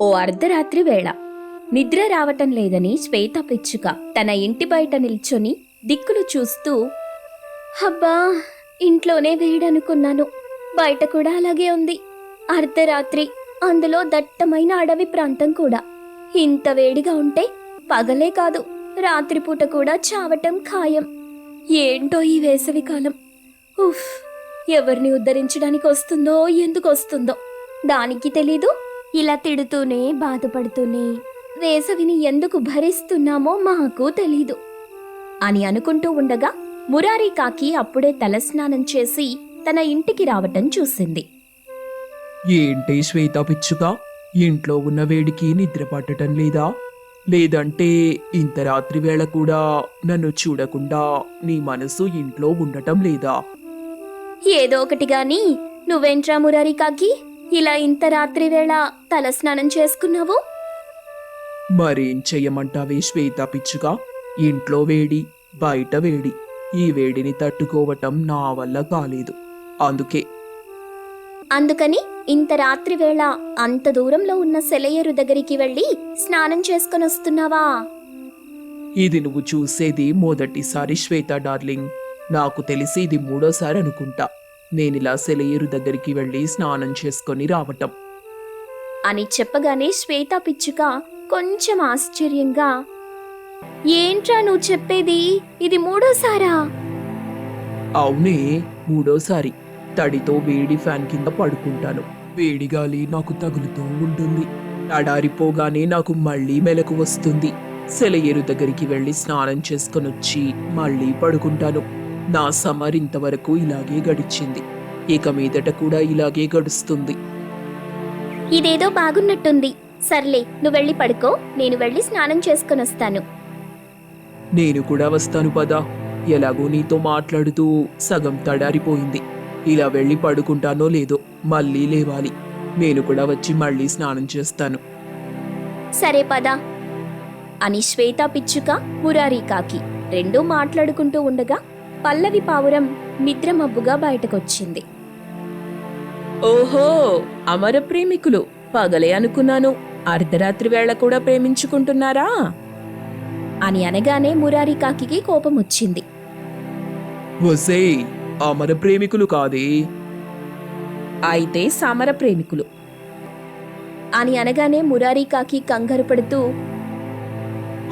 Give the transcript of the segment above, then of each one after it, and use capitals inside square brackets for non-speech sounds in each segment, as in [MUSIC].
ఓ అర్ధరాత్రి వేళ. నిద్ర రావటం లేదని శ్వేత పిచ్చుక తన ఇంటి బయట నిల్చొని దిక్కులు చూస్తూ హబ్బా ఇంట్లోనే వేడనుకున్నాను. బయట కూడా అలాగే ఉంది. అర్ధరాత్రి అందులో దట్టమైన అడవి ప్రాంతం కూడా. ఇంత వేడిగా ఉంటే పగలే కాదు రాత్రిపూట కూడా చావటం ఖాయం. ఏంటో ఈ వేసవి కాలం. ఉఫ్ ఎవరిని ఉద్ధరించడానికి వస్తుందో ఎందుకు వస్తుందో. దానికి తెలీదు. ఇలా తిడుతూనే బాధపడుతూనే వేసవిని ఎందుకు భరిస్తున్నామో మాకు తెలీదు. అని అనుకుంటూ ఉండగా మురారి కాకి అప్పుడే తలస్నానం చేసి తన ఇంటికి రావటం చూసింది. ఏంటి శ్వేత పిచ్చుక? ఇంట్లో ఉన్న వేడికి నిద్ర పట్టడం లేదా? లేదంటే ఇంత రాత్రి వేళ కూడా నన్ను చూడకుండా నీ మనసు ఇంట్లో ఉండటం లేదా? ఏదో ఒకటి గాని నువ్వేంట్రా మురారి కాకి? ఇలా ఇంత రాత్రి వేళ తలస్నానం చేసుకున్నావు? మరేం చెయ్యమంటావే శ్వేత పిచ్చుక? ఇంట్లో వేడి బయట వేడి. ఈ వేడిని తట్టుకోవటం నా వల్ల కాలేదు. అందుకే. అందుకని ఇంత రాత్రి వేళ అంత దూరంలో ఉన్న సెలయేరు దగ్గరికి వెళ్ళి స్నానం చేసుకొని వస్తున్నావా? ఇది నువ్వు చూసేది మొదటిసారి శ్వేత డార్లింగ్. నాకు తెలిసి ఇది మూడోసారి అనుకుంటా. నేనిలా సెలయేరు దగ్గరికి వెళ్ళి స్నానం చేసుకొని రావటం. అని చెప్పగానే శ్వేత పిచ్చుక కొంచెం ఆశ్చర్యంగా ఏంట్రా నువ్వు చెప్పేది? ఇది మూడోసారా? అవునే మూడోసారి. తడితో వేడి ఫ్యాన్ కింద పడుకుంటాను. వేడి గాలి నాకు తగులుతూ ఉంటుంది. తడారిపోగానే నాకు మళ్ళీ మెలకు వస్తుంది. సెలయేరు దగ్గరికి వెళ్ళి స్నానం చేసుకొని వచ్చి మళ్ళీ పడుకుంటాను. నా సమ్మర్ ఇంతవరకు ఇలాగే గడిచింది. ఇక మీదట కూడా ఇలాగే గడుస్తుంది. ఇదేదో బాగున్నట్టుంది. సర్లే నువ్వు వెళ్ళి పడుకో. నేను వెళ్ళి స్నానం చేసుకొని వస్తాను. నేను కూడా వస్తాను పదా. ఎలాగో నీతో మాట్లాడుతూ సగం తడారిపోయింది. ఇలా వెళ్ళి పడుకుంటానో లేదో మళ్ళీ లేవాలి. నేను కూడా వచ్చి మళ్ళీ స్నానం చేస్తాను. సరే పదా. అని శ్వేత పిచ్చుక మురారి కాకి రెండూ మాట్లాడుకుంటూ ఉండగా పల్లవి పావురం నిద్రమబ్బుగా బయటకొచ్చింది. ఓహో అమర ప్రేమికులు. పగలే అనుకున్నాను. అర్ధరాత్రి వేళ కూడా ప్రేమించుకుంటున్నారా? అని అనగానే మురారి కాకికి కోపం వచ్చింది వసే అమర ప్రేమికులు కాదే? అయితే సమర ప్రేమికులు. అని అనగానే మురారి కాకి కంగారు పడుతూ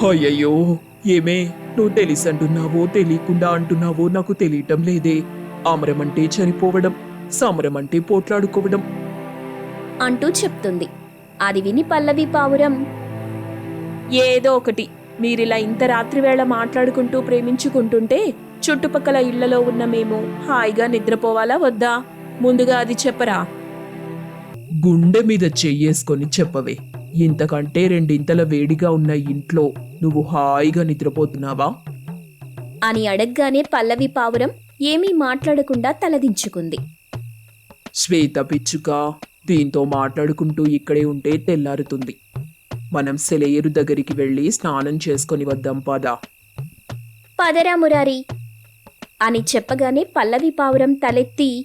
అయ్యయ్యో ఏమే? నువ్వు తెలిసంటున్నావో తెలియకుండా అంటున్నావో నాకు తెలియటం లేదే. అమరం అంటే చనిపోవడం సమరం అంటే పోట్లాడుకోవడం. అంటూ చెప్తుంది. అది విని పల్లవి పావురం. ఏదో ఒకటి. మీరిలా ఇంత రాత్రి వేళ మాట్లాడుకుంటూ ప్రేమించుకుంటుంటే చుట్టుపక్కల ఇళ్ళలో ఉన్న మేము హాయిగా నిద్రపోవాలా వద్దా? ముందుగా అది చెప్పరా? గుండె మీద చెయ్యేసుకొని చెప్పవే. ఇంతకంటే రెండింతల వేడిగా ఉన్న ఇంట్లో నువ్వు హాయిగా నిద్రపోతున్నావా? అని అడగ్గానే పల్లవి పావురం ఏమీ మాట్లాడకుండా తలదించుకుంది. శ్వేత పిచ్చుక దీంతో మాట్లాడుకుంటూ ఇక్కడే ఉంటే తెల్లారుతుంది. మనం సెలయేరు దగ్గరికి వెళ్ళి స్నానం చేసుకొని వద్దాం పదా. పదరా మురారి అని చెప్పగానే పల్లవి పావురం తలెత్తి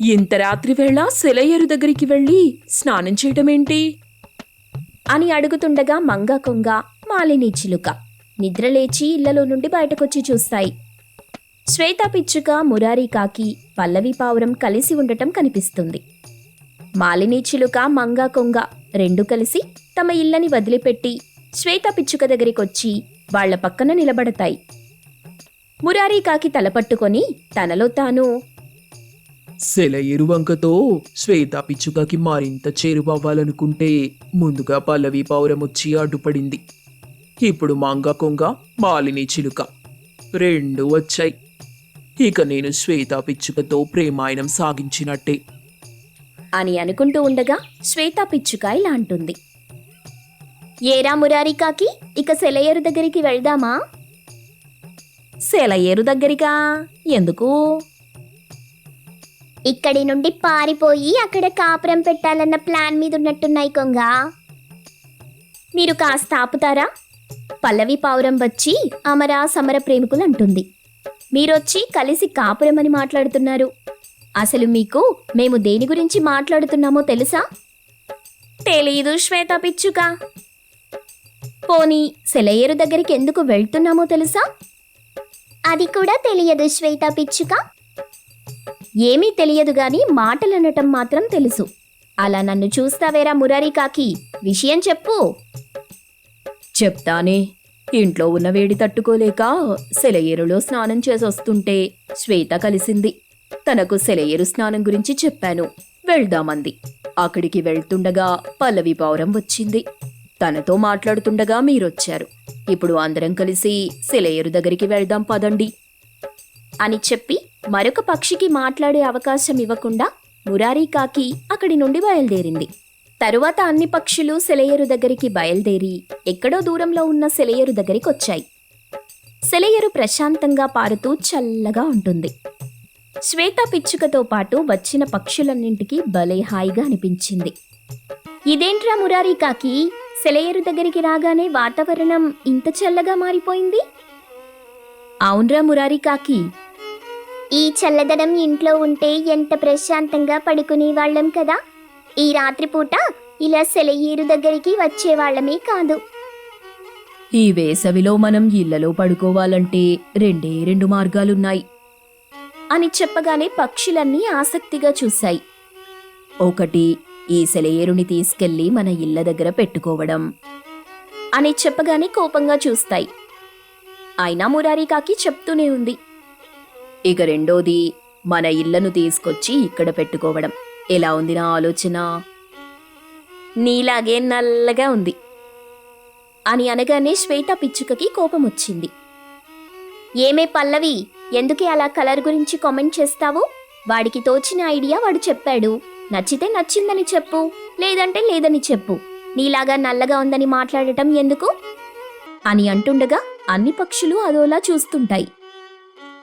ఇంత రాత్రి వేళ సెలయేరు దగ్గరికి వెళ్ళి స్నానం చేయటమేంటి? అని అడుగుతుండగా మంగ కొంగ మాలిని చిలుక నిద్రలేచి ఇళ్ళలో నుండి బయటకొచ్చి చూస్తాయి. శ్వేత పిచ్చుక మురారి కాకి పల్లవి పావురం కలిసి ఉండటం కనిపిస్తుంది. మాలిని చిలుక మంగ కొంగ రెండు కలిసి తమ ఇళ్ళని వదిలిపెట్టి శ్వేత పిచ్చుక దగ్గరికొచ్చి వాళ్ళ పక్కన నిలబడతాయి. మురారి కాకి తలపట్టుకొని తనలో తాను సెల ఎరువంకతో శ్వేత పిచ్చుకకి మరింత చేరువవ్వాలనుకుంటే ముందుగా పల్లవి పౌరం వచ్చి అడ్డుపడింది. ఇప్పుడు మంగ కొంగ మాలిని చిలుక రెండు వచ్చాయి. ఇక నేను శ్వేత పిచ్చుకతో ప్రేమాయణం సాగించినట్టే. అని అనుకుంటూ ఉండగా శ్వేత పిచ్చుక ఇలా అంటుంది. ఏరా మురారి కాకి ఇక సెలయేరు దగ్గరికి వెళ్దామా? సెలయేరు దగ్గరికా? ఎందుకు? ఇక్కడి నుండి పారిపోయి అక్కడ కాపురం పెట్టాలన్న ప్లాన్ మీద ఉన్నట్టున్నాయి కొంగ. మీరు కాస్త ఆపుతారా? పల్లవి పావురం వచ్చి అమరా సమర ప్రేమికులు అంటుంది. మీరొచ్చి కలిసి కాపురం అని మాట్లాడుతున్నారు. అసలు మీకు మేము దేని గురించి మాట్లాడుతున్నామో తెలుసా? తెలీదు శ్వేత పిచ్చుక. పోనీ సెలయేరు దగ్గరికి ఎందుకు వెళ్తున్నామో తెలుసా? అది కూడా తెలియదు శ్వేత పిచ్చుక. ఏమీ తెలియదు గాని మాటలనటం మాత్రం తెలుసు. అలా నన్ను చూస్తావేరా మురారి కాకి? విషయం చెప్పు. చెప్తానే. ఇంట్లో ఉన్న వేడి తట్టుకోలేక సెలయేరులో స్నానం చేసొస్తుంటే శ్వేత కలిసింది. తనకు సెలయేరు స్నానం గురించి చెప్పాను. వెళ్దామంది. అక్కడికి వెళ్తుండగా పల్లవి పౌరం వచ్చింది. తనతో మాట్లాడుతుండగా మీరొచ్చారు. ఇప్పుడు అందరం కలిసి సెలయేరు దగ్గరికి వెళ్దాం పదండి. అని చెప్పి మరొక పక్షికి మాట్లాడే అవకాశం ఇవ్వకుండా మురారీ కాకి అక్కడి నుండి బయలుదేరింది. తరువాత అన్ని పక్షులు సెలయేరు దగ్గరికి బయలుదేరి ఎక్కడో దూరంలో ఉన్న సెలయేరు దగ్గరికి వచ్చాయి సెలయేరు ప్రశాంతంగా పారుతూ చల్లగా ఉంటుంది. శ్వేత పిచ్చుకతో పాటు వచ్చిన పక్షులన్నింటికి భలే హాయిగా అనిపించింది. ఇదేంట్రా మురారి కాకి? సెలయేరు దగ్గరికి రాగానే వాతావరణం ఇంత చల్లగా మారిపోయింది? అవునరా మురారి కాకి ఈ చల్లదనం ఇంట్లో ఉంటే ఎంత ప్రశాంతంగా పడుకునే వాళ్ళం కదా? ఈ రాత్రిపూట ఇలా సెలయేరు దగ్గరికి వచ్చేవాళ్ళమే కాదు. ఈ వేసవిలో మనం ఇళ్ళలో పడుకోవాలంటే రెండే రెండు మార్గాలున్నాయి. అని చెప్పగానే పక్షులన్నీ ఆసక్తిగా చూశాయి. ఒకటి ఈ సెలయేరుని తీసుకెళ్ళి మన ఇళ్ళ దగ్గర పెట్టుకోవడం. అని చెప్పగానే కోపంగా చూస్తాయి. అయినా మురారి కాకి చెప్తూనే ఉంది. ఇక రెండోది మన ఇళ్ళను తీసుకొచ్చి ఇక్కడ పెట్టుకోవడం. ఎలా ఉంది నా ఆలోచన? నీలాగే నల్లగా ఉంది అని అనగానే శ్వేత పిచ్చుకకి కోపం వచ్చింది ఏమే పల్లవి ఎందుకే అలా కలర్ గురించి కామెంట్ చేస్తావు? వాడికి తోచిన ఐడియా వాడు చెప్పాడు. నచ్చితే నచ్చిందని చెప్పు లేదంటే లేదని చెప్పు. నీలాగా నల్లగా ఉందని మాట్లాడటం ఎందుకు? అని అంటుండగా అన్ని పక్షులు అదోలా చూస్తుంటాయి.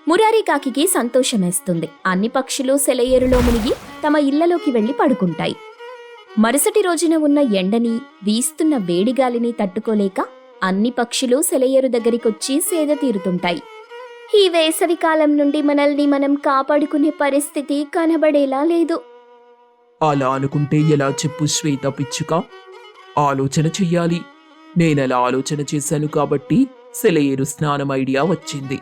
మురారి కాకికి సంతోషమేస్తుంది. అన్ని పక్షులు సెలయేరులో మునిగి తమ ఇళ్ళలోకి వెళ్ళి పడుకుంటాయి. మరుసటి రోజున ఉన్న ఎండని వీస్తున్న వేడిగాలిని తట్టుకోలేక అన్ని పక్షులు సెలయేరు దగ్గరికొచ్చి సేద తీరుతుంటాయి. ఈ వేసవి కాలం నుండి మనల్ని మనం కాపాడుకునే పరిస్థితి కనబడేలా లేదు. అలా అనుకుంటే ఎలా చెప్పు శ్వేత పిచ్చుక? ఆలోచన చెయ్యాలి. నేనలా ఆలోచన చేశాను కాబట్టి సెలయేరు స్నానం ఐడియా వచ్చింది.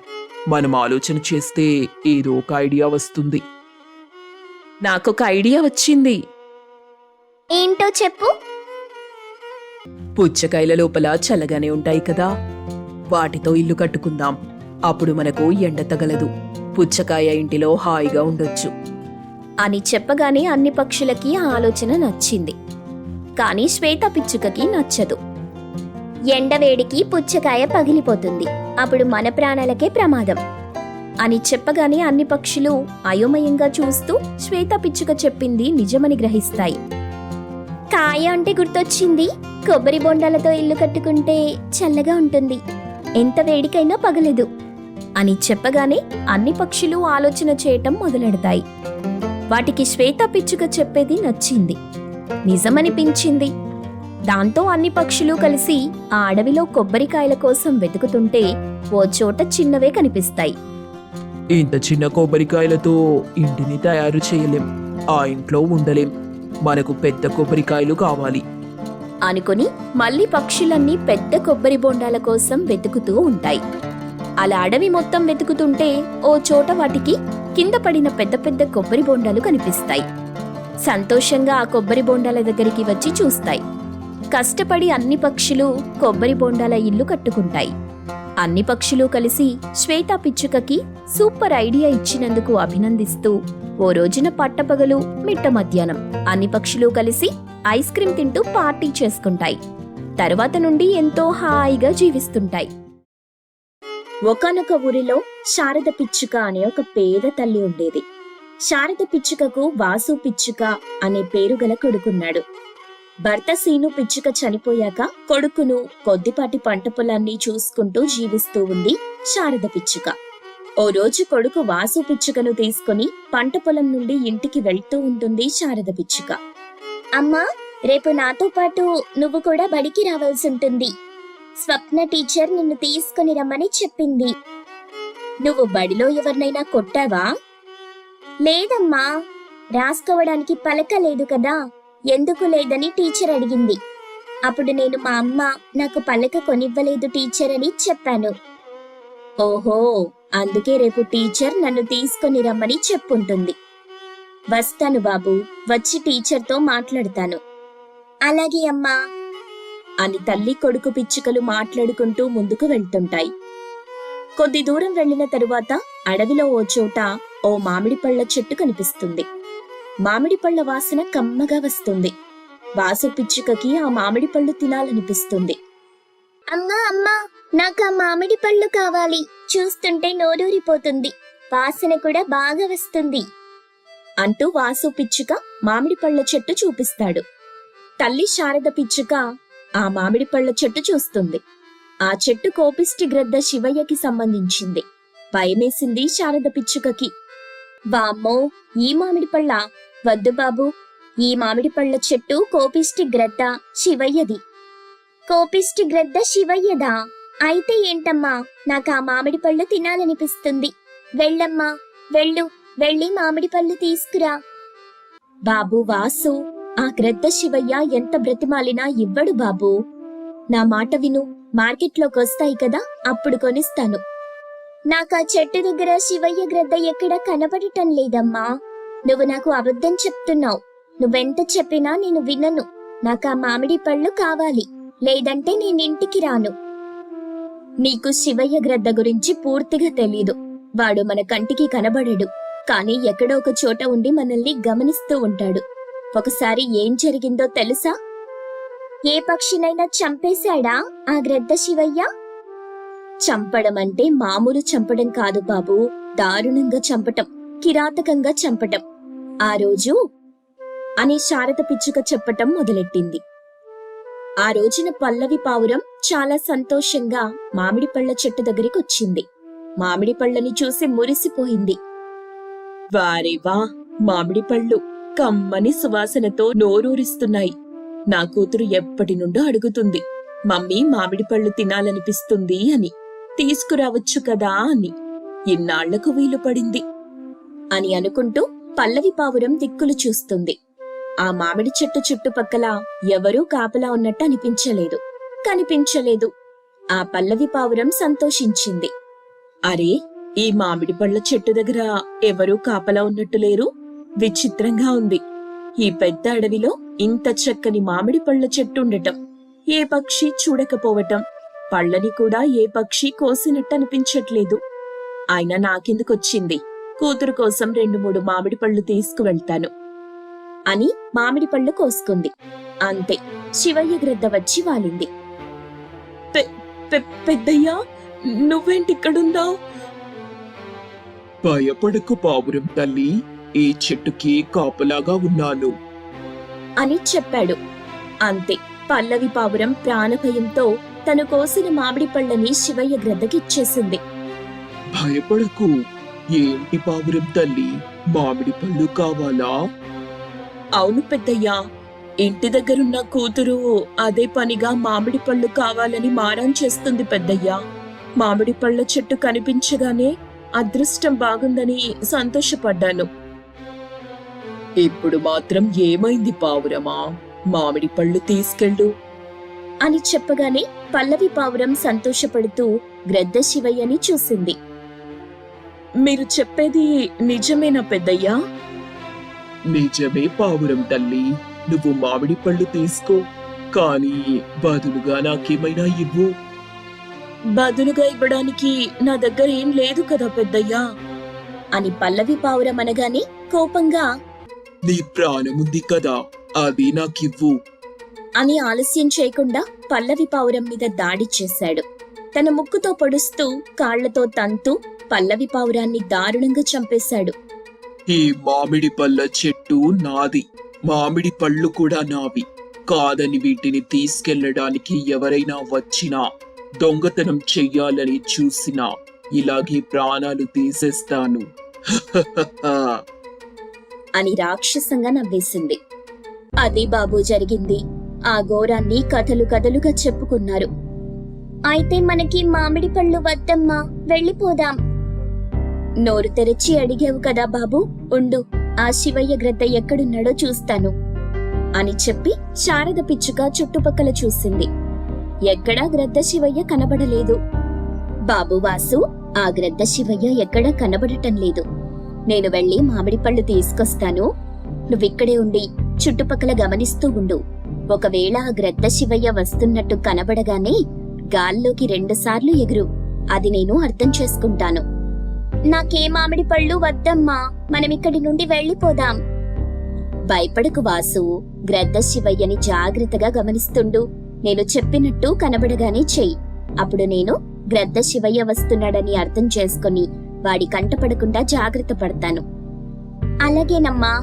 మనం ఆలోచన చేస్తే ఏదో ఒక ఐడియా వస్తుంది. నాకొక ఐడియా వచ్చింది. ఏంటో చెప్పు. పుచ్చకాయల లోపల చల్లగానే ఉంటాయి కదా. వాటితో ఇల్లు కట్టుకుందాం. అప్పుడు మనకు ఎండ తగలదు. పుచ్చకాయ ఇంటిలో హాయిగా ఉండొచ్చు. అని చెప్పగానే అన్ని పక్షులకి ఆ ఆలోచన నచ్చింది. కానీ శ్వేత పిచ్చుకకి నచ్చదు. ఎండవేడికి పుచ్చకాయ పగిలిపోతుంది. అప్పుడు మన ప్రాణాలకే ప్రమాదం. అని చెప్పగానే అన్ని పక్షులు అయోమయంగా చూస్తూ శ్వేత పిచ్చుక చెప్పింది నిజమని గ్రహిస్తాయి. కాయ అంటే గుర్తొచ్చింది. కొబ్బరి బొండాలతో ఇల్లు కట్టుకుంటే చల్లగా ఉంటుంది. ఎంత వేడికైనా పగలదు. అని చెప్పగానే అన్ని పక్షులు ఆలోచన చేయటం మొదలెడతాయి. వాటికి శ్వేత పిచ్చుక చెప్పేది నచ్చింది. నిజమనిపించింది. దాంతో అన్ని పక్షులు కలిసి ఆ అడవిలో కొబ్బరికాయల కోసం వెతుకుతుంటే ఓ చోట చిన్నవే కనిపిస్తాయి. ఇంత చిన్న కొబ్బరికాయలతో ఇంటిని తయారు చేయలేం. ఆ ఇంట్లో ఉండలేం. మనకు పెద్ద కొబ్బరికాయలు కావాలి. అనుకుని మళ్ళీ పక్షులన్నీ పెద్ద కొబ్బరి బొండాల కోసం వెతుకుతూ ఉంటాయి. అలా అడవి మొత్తం వెతుకుతుంటే ఓ చోట వాటికి కింద పడిన పెద్ద పెద్ద కొబ్బరి బొండాలు కనిపిస్తాయి. సంతోషంగా ఆ కొబ్బరి బొండాల దగ్గరికి వచ్చి చూస్తాయి. కష్టపడి అన్ని పక్షులు కొబ్బరి బొండాల ఇల్లు కట్టుకుంటాయి. అన్ని పక్షులు కలిసి శ్వేతా పిచ్చుకకి సూపర్ ఐడియా ఇచ్చినందుకు అభినందిస్తూ ఓ రోజున పట్టపగలు మిట్ట మధ్యాహ్నం. అన్ని పక్షులు కలిసి ఐస్ క్రీం తింటూ పార్టీ చేసుకుంటాయి. తరువాత నుండి ఎంతో హాయిగా జీవిస్తుంటాయి. ఒకనొక ఊరిలో శారద పిచ్చుక అనే ఒక పేద తల్లి ఉండేది. శారద పిచ్చుకకు వాసు పిచ్చుక అనే పేరు గల కొడుకున్నాడు. భర్త సీను పిచ్చుక చనిపోయాక కొడుకును కొద్దిపాటి పంట పొలాన్ని చూసుకుంటూ జీవిస్తూ ఉంది శారద పిచ్చుక. ఓ రోజు కొడుకు వాసు పిచ్చుకను తీసుకుని పంట పొలం నుండి ఇంటికి వెళ్తూ ఉంటుంది శారద పిచ్చుక. అమ్మా రేపు నాతో పాటు నువ్వు కూడా బడికి రావాల్సి ఉంటుంది. స్వప్న టీచర్ నిన్ను తీసుకుని రమ్మని చెప్పింది. నువ్వు బడిలో ఎవరినైనా కొట్టావా? లేదమ్మా రాసుకోవడానికి పలక లేదు కదా. ఎందుకు లేదని టీచర్ అడిగింది. అప్పుడు నేను మా అమ్మ నాకు పలక కొనివ్వలేదు టీచర్ అని చెప్పాను. ఓహో అందుకే రేపు టీచర్ నన్ను తీసుకొని రమ్మని చెప్పుంటుంది. వస్తాను బాబు వచ్చి టీచర్తో మాట్లాడతాను. అలాగే అమ్మా. అని తల్లి కొడుకు పిచ్చుకలు మాట్లాడుకుంటూ ముందుకు వెళ్తుంటాయి. కొద్ది దూరం వెళ్ళిన తరువాత అడవిలో ఓ చోట ఓ మామిడి పళ్ళ చెట్టు కనిపిస్తుంది. మామిడి పళ్ళ వాసన కమ్మగా వస్తుంది. వాసు పిచ్చుకకి ఆ మామిడి పళ్ళు తినాలనిపిస్తుంది. అమ్మా అమ్మా నాకు ఆ మామిడి పళ్ళు కావాలి. చూస్తుంటే నోరూరిపోతుంది. వాసన కూడా బాగా వస్తుంది. అంటూ వాసు పిచ్చుక మామిడి పళ్ళ చెట్టు చూపిస్తాడు. తల్లి శారద పిచ్చుక ఆ మామిడి పళ్ళ చెట్టు చూస్తుంది. ఆ చెట్టు కోపిష్టి గ్రద్ద శివయ్యకి సంబంధించింది. భయమేసింది శారద పిచ్చుకకి. వామ్మో ఈ మామిడి పళ్ళ? వద్దు బాబు. ఈ మామిడి పళ్ళ చెట్టు కోపిష్టి గ్రద్ద శివయ్యది. కోపిష్టి గ్రద్ద శివయ్యదా? అయితే ఏంటమ్మా నాకు ఆ మామిడి పళ్ళు తినాలనిపిస్తుంది. వెళ్ళమ్మా వెళ్ళు వెళ్ళి మామిడి పళ్ళు తీసుకురా. బాబు వాసు ఆ గ్రద్ద శివయ్య ఎంత బ్రతిమాలినా ఇవ్వడు బాబు. నా మాట విను మార్కెట్లోకి వస్తాయి కదా అప్పుడు కొనిస్తాను. నాకు ఆ చెట్టు దగ్గర శివయ్య గ్రద్ద ఎక్కడా కనబడటం లేదమ్మా. నువ్వు నాకు అబద్ధం చెప్తున్నావు. నువ్వెంత చెప్పినా నేను వినను. నాకు ఆ మామిడి పళ్ళు కావాలి. లేదంటే నేను ఇంటికి రాను. నీకు శివయ్య గ్రద్ద గురించి పూర్తిగా తెలీదు. వాడు మన కంటికి కనబడడు. కానీ ఎక్కడో ఒక చోట ఉండి మనల్ని గమనిస్తూ ఉంటాడు. ఒకసారి ఏం జరిగిందో తెలుసా? ఏ పక్షినైనా చంపేశాడా ఆ గ్రద్ద శివయ్య? చంపడం అంటే మామూలు చంపడం కాదు బాబు. దారుణంగా చంపటం. కిరాతకంగా చంపటం. ఆ రోజు అని శారద పిచ్చుక చెప్పటం మొదలెట్టింది. ఆ రోజున పల్లవి పావురం చాలా సంతోషంగా మామిడి పళ్ళ చెట్టు దగ్గరికి వచ్చింది మామిడి పళ్ళని చూసి మురిసిపోయింది. వారే వా మామిడి పళ్ళు కమ్మని సువాసనతో నోరూరిస్తున్నాయి. నా కూతురు ఎప్పటి నుండో అడుగుతుంది మమ్మీ మామిడి పళ్ళు తినాలనిపిస్తుంది అని. తీసుకురావచ్చు కదా అని. ఇన్నాళ్ళకు వీలు పడింది. అని అనుకుంటూ పల్లవి పావురం దిక్కులు చూస్తుంది. ఆ మామిడి చెట్టు చుట్టుపక్కల ఎవరూ కాపలా ఉన్నట్టు అనిపించలేదు. కనిపించలేదు. ఆ పల్లవి పావురం సంతోషించింది. అరే ఈ మామిడి పళ్ళ చెట్టు దగ్గర ఎవరూ కాపలా ఉన్నట్టు లేరు? విచిత్రంగా ఉంది. ఈ పెద్ద అడవిలో ఇంత చక్కని మామిడి పళ్ళ చెట్టు ఉండటం ఏ పక్షి చూడకపోవటం పళ్ళని కూడా ఏ పక్షి కోసినట్టు అనిపించట్లేదు. అయినా నాకెందుకొచ్చింది? కూతురు కోసం రెండు మూడు మామిడి పళ్ళు తీసుకువెళ్తాను అని మామిడి పళ్ళు కోసుకుంది. అంతే శివయ్య గ్రద్ద వచ్చి వాలింది. పెద్దయ్యా నువ్వేంటిక్కడుందావు భయపడకు పావురం తల్లి ఈ చెట్టుకి కాపలాగా ఉన్నాను. అని చెప్పాడు. అంతే పల్లవి పావురం ప్రాణభయంతో తను కోసిన మామిడి పళ్ళని శివయ్య గ్రద్దకిచ్చేసింది భయపడకు ఏంటి పావురం తల్లి? మామిడి పళ్ళు కావాలా? అవును పెద్దయ్యా. ఇంటి దగ్గరున్న కూతురు అదే పనిగా మామిడి పళ్ళు కావాలని మారం చేస్తుంది పెద్దయ్యా. మామిడి పళ్ళ చెట్టు కనిపించగానే అదృష్టం బాగుందని సంతోషపడ్డాను. ఇప్పుడు మాత్రం ఏమైంది పావురమా? మామిడి పళ్ళు తీసుకెళ్ళు. అని చెప్పగానే పల్లవి పావురం సంతోషపడుతూ గ్రద్ద శివయ్యని చూసింది. మీరు చెప్పేది నిజమేనా పెద్దయ్యా? నిజమే పావురం తల్లి. నువ్వు మామిడి పళ్ళు తీసుకో. కానీ బదులుగా నాకేమైనా ఇవ్వు. బదులుగా ఇవ్వడానికి నా దగ్గర ఏం లేదు కదా పెద్దయ్యా? అని పల్లవి పావురం అనగానే కోపంగా నీ ప్రాణముంది కదా అది నాకివ్వు. అని ఆలస్యం చేయకుండా పల్లవి పావురం మీద దాడి చేశాడు. తన ముక్కుతో పొడుస్తూ కాళ్ళతో తంతూ పల్లవి పావురాన్ని దారుణంగా చంపేశాడు. ఈ మామిడి పళ్ళ చెట్టు నాది. మామిడి పళ్ళు కూడా నావి. కాదని వీటిని తీసుకెళ్ళడానికి ఎవరైనా వచ్చినా దొంగతనం చెయ్యాలని చూసినా ఇలాగే ప్రాణాలు తీసేస్తాను. [LAUGHS] అని రాక్షసంగా నవ్వేసింది. అది బాబు జరిగింది. ఆ ఘోరాన్ని కథలు కథలుగా చెప్పుకున్నారు. అయితే మనకి మామిడి పళ్ళు వద్దమ్మా వెళ్ళిపోదాం. నోరు తెరిచి అడిగావు కదా బాబు. ఉండు ఆ శివయ్య గ్రద్ద ఎక్కడున్నాడో చూస్తాను. అని చెప్పి శారద పిచ్చుక చుట్టుపక్కల చూసింది. ఎక్కడా గ్రద్ద శివయ్య కనబడలేదు. బాబు వాసు ఆ గ్రద్ద శివయ్య ఎక్కడా కనబడటం లేదు. నేను వెళ్ళి మామిడి పళ్ళు తీసుకొస్తాను. నువ్విక్కడే ఉండి చుట్టుపక్కల గమనిస్తూ ఉండు. ఒకవేళ ఆ గ్రద్ద శివయ్య వస్తున్నట్టు కనబడగానే గాల్లోకి రెండుసార్లు ఎగురు. అది నేను అర్థం చేసుకుంటాను. నాకే మామిడి పళ్ళు వద్దమ్మా మనం ఇక్కడి నుండి వెళ్ళిపోదాం. భయపడకు వాసు గ్రద్ద శివయ్యని జాగ్రత్తగా గమనిస్తుండు. నేను చెప్పినట్టు కనబడగానే చెయ్యి. అప్పుడు నేను గ్రద్ద శివయ్య వస్తున్నాడని అర్థం చేసుకుని వాడి కంటపడకుండా జాగ్రత్త పడతాను. అలాగేనమ్మా.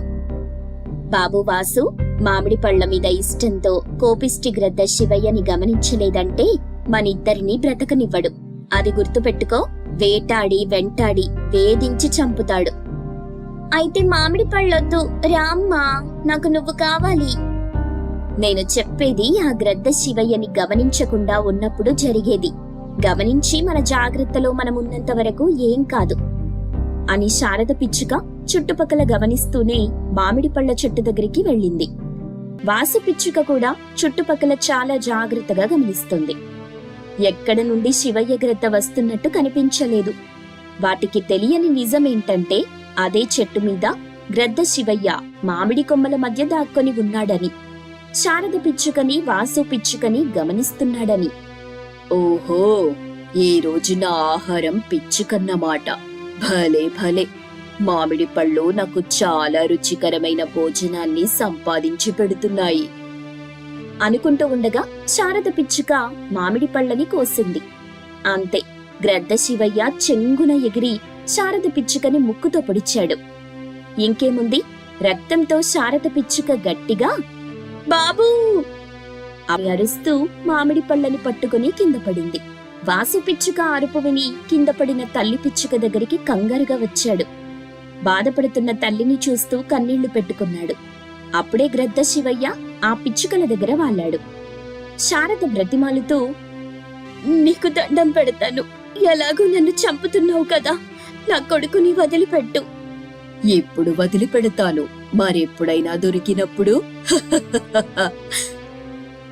బాబు వాసు మామిడి పళ్ళ మీద ఇష్టంతో కోపిష్టి గ్రద్ద శివయ్యని గమనించలేదంటే మనిద్దరినీ బ్రతకనివ్వడు. అది గుర్తుపెట్టుకో. వేటాడి వెంటాడి వేధించి చంపుతాడు. అయితే మామిడి పళ్ళొద్దు. రామ్మా నాకు నువ్వు కావాలి. నేను చెప్పేది ఆ గ్రద్ద శివయ్యని గమనించకుండా ఉన్నప్పుడు జరిగేది. గమనించి మన జాగ్రత్తలో మనం వరకు ఏం కాదు. అని శారద పిచ్చుక చుట్టుపక్కల గమనిస్తూనే మామిడి పళ్ళ చెట్టు దగ్గరికి వెళ్ళింది. వాసు పిచ్చుక కూడా చుట్టుపక్కల చాలా జాగ్రత్తగా గమనిస్తుంది. ఎక్కడ నుండి శివయ్య గ్రద్ద వస్తున్నట్టు కనిపించలేదు. వాటికి తెలియని నిజమేంటంటే అదే చెట్టు మీద గ్రద్ద శివయ్య మామిడి కొమ్మల మధ్య దాక్కొని ఉన్నాడని శారద పిచ్చుకని వాసు పిచ్చుకని గమనిస్తున్నాడని. ఓహో! ఈ రోజు నా ఆహారం పిచ్చుకన్నమాట. భలే భలే! మామిడి పళ్ళు నాకు చాలా రుచికరమైన భోజనాన్ని సంపాదించి పెడుతున్నాయి. అనుకుంటూ ఉండగా శారద పిచ్చుక మామిడి పళ్ళని కోసింది. అంతే గ్రద్ద శివయ్య చెంగున ఎగిరి శారద పిచ్చుకని ముక్కుతో పొడిచాడు. ఇంకేముంది? రక్తంతో శారద పిచ్చుక గట్టిగా బాబూ! అరుస్తూ మామిడి పళ్ళని పట్టుకుని కింద పడింది. వాసు పిచ్చుక అరుపు విని కింద పడిన తల్లి పిచ్చుక దగ్గరికి కంగారుగా వచ్చాడు. బాధపడుతున్న తల్లిని చూస్తూ కన్నీళ్ళు పెట్టుకున్నాడు. అప్పుడే గ్రద్ద శివయ్య ఆ పిచ్చుకల దగ్గర వాళ్ళాడు. శారద బ్రతిమాలతో నీకు దండం పెడతాను. ఎలాగో నన్ను చంపుతున్నావు కదా. నా కొడుకుని వదిలిపెట్టు. ఇప్పుడు వదిలిపెడతాను? మరెప్పుడైనా దొరికినప్పుడు? [LAUGHS]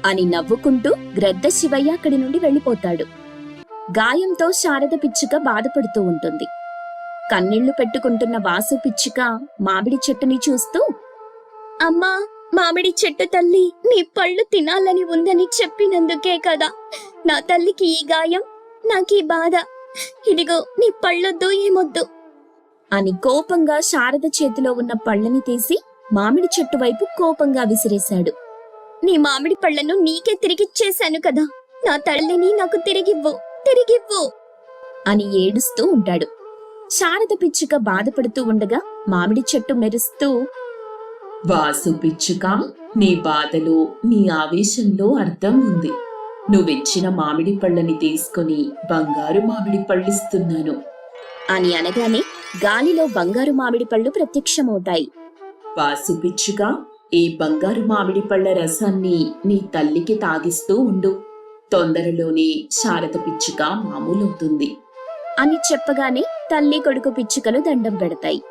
అని నవ్వుకుంటూ గ్రద్ద శివయ్య అక్కడి నుండి వెళ్ళిపోతాడు. గాయంతో శారద పిచ్చుక బాధపడుతూ ఉంటుంది. కన్నీళ్ళు పెట్టుకుంటున్న వాసు పిచ్చుక మామిడి చెట్టుని చూస్తూ అమ్మా మామిడి చెట్టు తల్లి నీ పళ్ళు తినాలని ఉందని చెప్పినందుకే కదా. నా తల్లికి ఈ గాయం నాకీ బాధ. ఇదిగో నీ పళ్ళొద్దు ఏమొద్దు అని కోపంగా శారద చేతిలో ఉన్న పళ్ళని తీసి మామిడి చెట్టు వైపు కోపంగా విసిరేశాడు. నీ మామిడి పళ్ళను నీకే తిరిగిచ్చేశాను కదా. నా తల్లిని నాకు తిరిగివ్వు తిరిగివ్వు. అని ఏడుస్తూ ఉంటాడు. శారద పిచ్చుక బాధపడుతూ ఉండగా మామిడి చెట్టు మెరుస్తూ వాసు పిచ్చుక నీ బాధలో నీ ఆవేశంలో అర్థం ఉంది. నువ్విచ్చిన మామిడి పళ్ళని తీసుకొని బంగారు మామిడి పళ్ళిస్తున్నాను. అని అనగానే గాలిలో బంగారు మామిడి పళ్ళు ప్రత్యక్షమవుతాయి. వాసు పిచ్చుక ఈ బంగారు మామిడి పళ్ళ రసాన్ని నీ తల్లికి తాగిస్తూ ఉండు. తొందరలోనే శారద పిచ్చుక మామూలవుతుంది. అని చెప్పగానే తల్లి కొడుకు పిచ్చుకలు దండం పెడతాయి.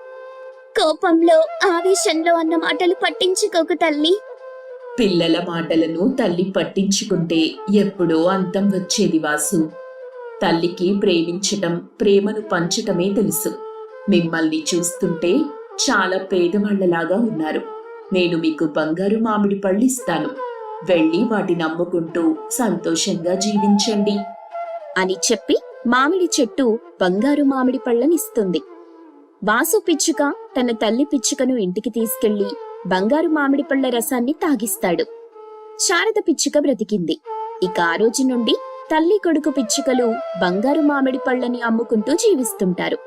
కోపంలో ఆవేశంలో అన్న మాటలు పట్టించుకోకు తల్లి. పిల్లల మాటలను తల్లి పట్టించుకుంటే ఎప్పుడో అంతం వచ్చేది వాసు. తల్లికి ప్రేమించటం ప్రేమను పంచటమే తెలుసు. మిమ్మల్ని చూస్తుంటే చాలా పేదవాళ్ళలాగా ఉన్నారు. నేను మీకు బంగారు మామిడి పళ్ళు ఇస్తాను వెళ్ళి వాటిని అమ్ముకుంటూ సంతోషంగా జీవించండి. అని చెప్పి మామిడి చెట్టు బంగారు మామిడి పళ్ళనిస్తుంది. వాసు పిచ్చుక తన తల్లి పిచ్చుకను ఇంటికి తీసుకెళ్ళి బంగారు మామిడి పళ్ళ రసాన్ని తాగిస్తాడు. శారద పిచ్చుక బ్రతికింది. ఇక ఆ రోజు నుండి తల్లి కొడుకు పిచ్చుకలు బంగారు మామిడి పళ్ళని అమ్ముకుంటూ జీవిస్తుంటారు.